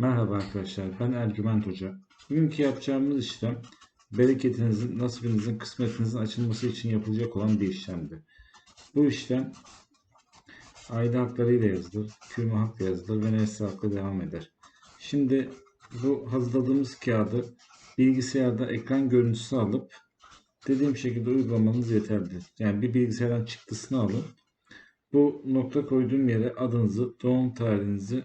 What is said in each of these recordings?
Merhaba arkadaşlar, ben Ercüment Hoca. Bugünkü yapacağımız işlem, bereketinizin, nasibinizin, kısmetinizin açılması için yapılacak olan bir işlemdir. Bu işlem, aile haklarıyla yazılır, kürme hakla yazılır ve nesli hakla devam eder. Şimdi bu hazırladığımız kağıdı bilgisayarda ekran görüntüsü alıp dediğim şekilde uygulamanız yeterlidir. Yani bir bilgisayardan çıktısını alın. Bu nokta koyduğum yere adınızı, doğum tarihinizi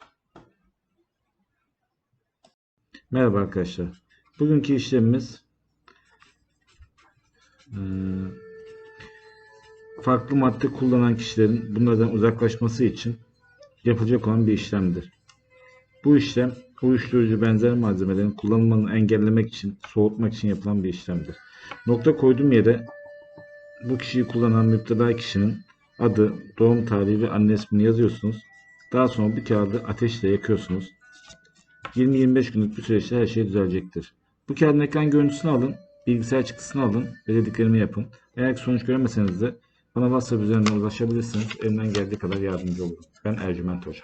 Merhaba arkadaşlar. Bugünkü işlemimiz eee, farklı madde kullanan kişilerin bunlardan uzaklaşması için yapılacak olan bir işlemdir. Bu işlem uyuşturucu benzer malzemelerin kullanılmanı engellemek için, soğutmak için yapılan bir işlemdir. Nokta koyduğum yere bu kişiyi kullanan müptela kişinin adı, doğum tarihi ve anne ismini yazıyorsunuz. Daha sonra bu kağıdı ateşle yakıyorsunuz. 20-25 günlük bir süreçte her şey düzelecektir. Bu kağıdın ekran görüntüsünü alın, bilgisayar çıktısını alın ve dediklerimi yapın. Eğer sonuç göremeseniz de bana WhatsApp üzerinden ulaşabilirsiniz. Elimden geldiği kadar yardımcı olurum. Ben Ercüment Hoca.